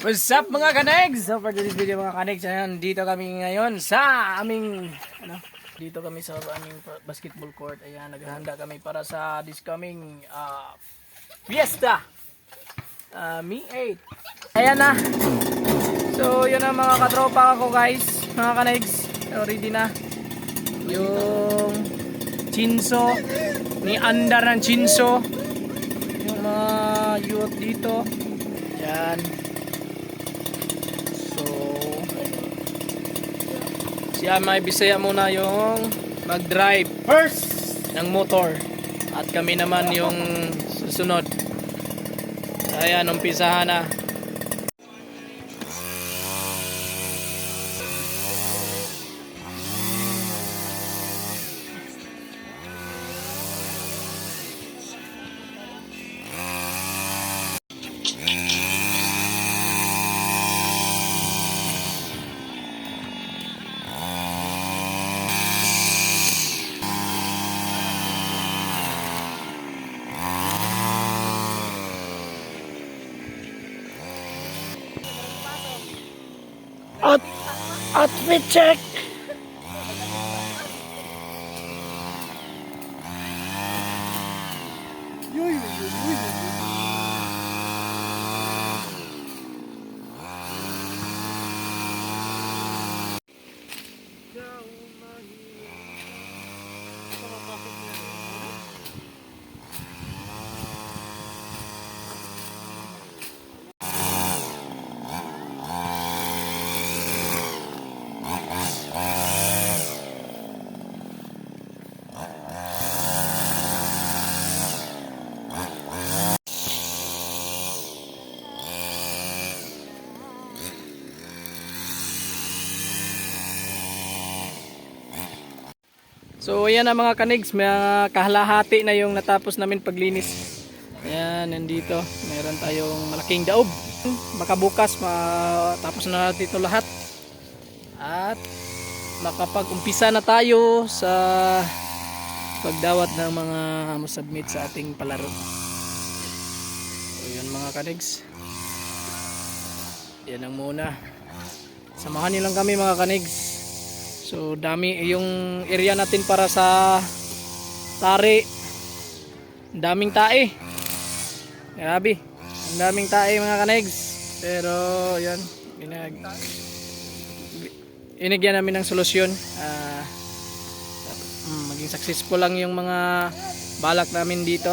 What's up mga kanegs? So for today's video mga kanegs, ayan, dito kami ngayon sa aming, ano, dito kami sa aming basketball court. Ayan, naghahanda kami para sa this coming uh, fiesta. Uh, Me 8. Ayan na. So yun ang mga katropa ko guys, mga kanegs. Ready na. Yung chinso, ni andar ng chinso. Yung mga youth dito. Yan. Siya may bisaya muna yung mag-drive first ng motor. At kami naman yung susunod. Ayan, umpisahan na. At, atmayacak. Yuh yuh yuh. So ayan na mga kanigs, may kahalahati na yung natapos namin paglinis. Ayan, nandito. Meron tayong malaking daob. Makabukas, matapos na natin ito lahat. At makapag-umpisa na tayo sa pagdawat ng mga masubmit sa ating palaro. So yun mga kanigs. Yan ang muna. Samahan niyo lang kami mga kanigs. So dami yung area natin para sa tari. Daming tae. Grabe. Ang daming tae mga kanegs. Pero yan, binag inigyan namin ng solusyon. Mm, maging successful lang yung mga balak namin dito.